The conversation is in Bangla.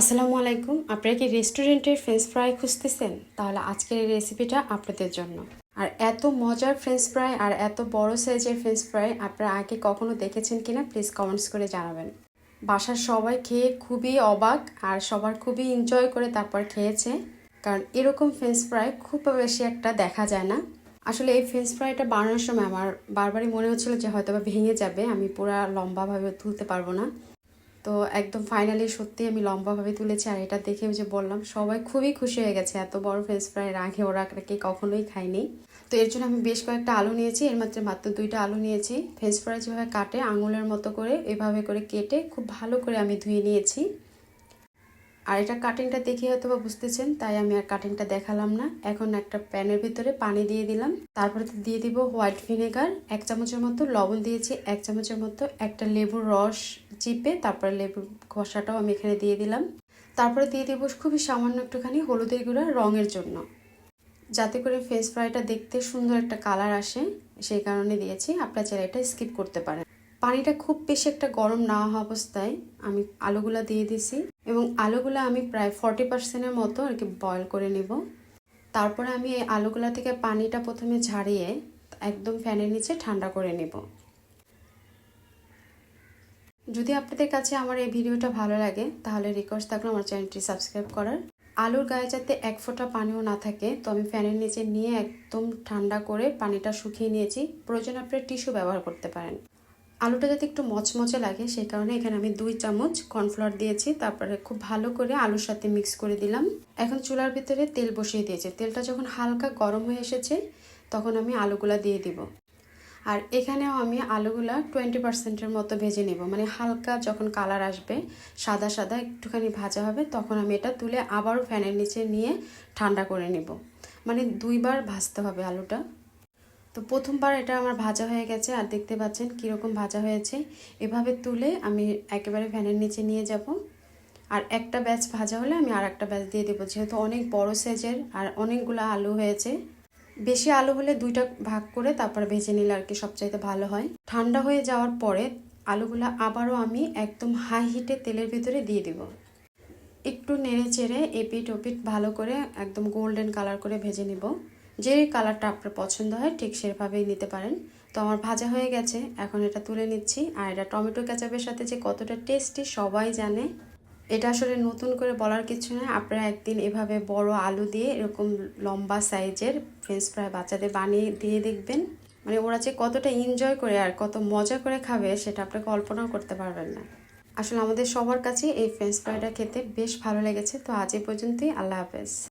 আসসালামু আলাইকুম। আপনারা কি রেস্টুরেন্টের ফ্রেঞ্চ ফ্রাই খুঁজতেছেন? তাহলে আজকের এই রেসিপিটা আপনাদের জন্য। আর এত মজার ফ্রেঞ্চ ফ্রাই আর এত বড় সাইজের ফ্রেঞ্চ ফ্রাই আপনারা আগে কখনো দেখেছেন কিনা প্লিজ কমেন্টস করে জানাবেন। বাসার সবাই খেয়ে খুবই অবাক আর সবার খুবই এনজয় করে তারপর খেয়েছে। কারণ এরকম ফ্রেঞ্চ ফ্রাই খুব বেশি একটা দেখা যায় না। আসলে এই ফ্রেঞ্চ ফ্রাইটা বানানোর সময় আমার বারবারই মনে হচ্ছিল যে হয়তো বা ভেঙে যাবে। আমি পুরা লম্বাভাবে তুলতে পারব না। তো একদম ফাইনালি সত্যি আমি লম্বাভাবে তুলেছি আর এটা দেখে যে বললাম, সবাই খুবই খুশি হয়ে গেছে। এত বড় ফ্রেঞ্চ ফ্রাই আগে ওরা কে কখনোই খায়নি। তো এর জন্য আমি বেশ কয়েকটা আলু নিয়েছি, এর মাত্র মাত্র দুইটা আলু নিয়েছি। ফ্রেঞ্চ ফ্রাই যেভাবে কাটে, আঙুলের মতো করে এভাবে করে কেটে খুব ভালো করে আমি ধুয়ে নিয়েছি। আর এটা কাটিংটা দেখে হয়তো বা বুঝতেছেন, তাই আমি আর কাটিংটা দেখালাম না। এখন একটা প্যানের ভিতরে পানি দিয়ে দিলাম। তারপরে দিয়ে দিব হোয়াইট ভিনেগার এক চামচের মতো লবণ দিয়েছি, এক চামচের মতো একটা লেবুর রস। চিপে, তারপরে লেবুর খসাটাও আমি এখানে দিয়ে দিলাম। তারপরে দিয়ে দেবো খুবই সামান্য একটুখানি হলুদের গুঁড়া রঙের জন্য। যাতে করে ফেস ফ্রাইটা দেখতে সুন্দর একটা কালার আসে, সেই কারণে দিয়েছি। আপনার চাইলে এটা স্কিপ করতে পারেন। পানিটা খুব বেশি একটা গরম না হওয়া অবস্থায় আমি আলুগুলা দিয়ে দিছি এবং আলুগুলো আমি প্রায় ফর্টি পার্সেন্টের মতো আর কি বয়ল করে নিব। তারপরে আমি এই আলুগুলা থেকে পানিটা প্রথমে ঝাড়িয়ে একদম ফ্যানের নিচে ঠান্ডা করে নেব। যদি আপনাদের কাছে আমার এই ভিডিওটা ভালো লাগে, তাহলে রিকোয়েস্ট থাকল আমার চ্যানেলটি সাবস্ক্রাইব করার। আলুর গায়ে যাতে এক ফোঁটা পানিও না থাকে, তো আমি ফ্যানের নিচে নিয়ে একদম ঠান্ডা করে পানিটা শুকিয়ে নিয়েছি। প্রয়োজন আপনি টিস্যু ব্যবহার করতে পারেন। আলুটা যাতে একটু মচমচে লাগে সেই কারণে এখানে আমি দুই চামচ কর্নফ্লাওয়ার দিয়েছি, তারপরে খুব ভালো করে আলুর সাথে মিক্স করে দিলাম। এখন চুলার ভিতরে তেল বসিয়ে দিয়েছি। তেলটা যখন হালকা গরম হয়ে এসেছে, তখন আমি আলুগুলা দিয়ে দিব। আর এখানেও আমি আলুগুলা টোয়েন্টি পার্সেন্টের মতো ভেজে নেব। মানে হালকা যখন কালার আসবে, সাদা সাদা একটুখানি ভাজা হবে, তখন আমি এটা তুলে আবারও ফ্যানের নিচে নিয়ে ঠান্ডা করে নেব। মানে দুইবার ভাজতে হবে আলুটা। তো প্রথমবার এটা আমার ভাজা হয়ে গেছে, আর দেখতে পাচ্ছেন কীরকম ভাজা হয়েছে। এভাবে তুলে আমি একেবারে ফ্যানের নিচে নিয়ে যাব। আর একটা ব্যাচ ভাজা হলে আমি আর একটা ব্যাচ দিয়ে দেবো, যেহেতু অনেক বড় সাইজের আর অনেকগুলো আলু হয়েছে। বেশি আলু হলে দুইটা ভাগ করে তারপরে ভেজে নিলে আর কি সবচাইতে ভালো হয়। ঠান্ডা হয়ে যাওয়ার পরে আলুগুলো আবারও আমি একদম হাই হিটে তেলের ভিতরে দিয়ে দিব। একটু নেড়ে চেড়ে এপিট ওপিট ভালো করে একদম গোল্ডেন কালার করে ভেজে নেব। যে কালারটা আপনার পছন্দ হয় ঠিক সেভাবেই নিতে পারেন। তো আমার ভাজা হয়ে গেছে, এখন এটা তুলে নিচ্ছি। আর এটা টমেটো কেচাপের সাথে যে কতটা টেস্টি সবাই জানে। এটা আসলে নতুন করে বলার কিছু নয় আপনারা একদিন এভাবে বড় আলু দিয়ে এরকম লম্বা সাইজের ফ্রেঞ্চ ফ্রাই বাচ্চাদের বানিয়ে দিয়ে দেখবেন। মানে ওরা যে কতটা এনজয় করে আর কত মজা করে খাবে সেটা আপনি কল্পনাও করতে পারবেন না। আসলে আমাদের সবার কাছে এই ফ্রেঞ্চ ফ্রাইটা খেতে বেশ ভালো লেগেছে। তো আজ এই পর্যন্তই। আল্লাহ হাফেজ।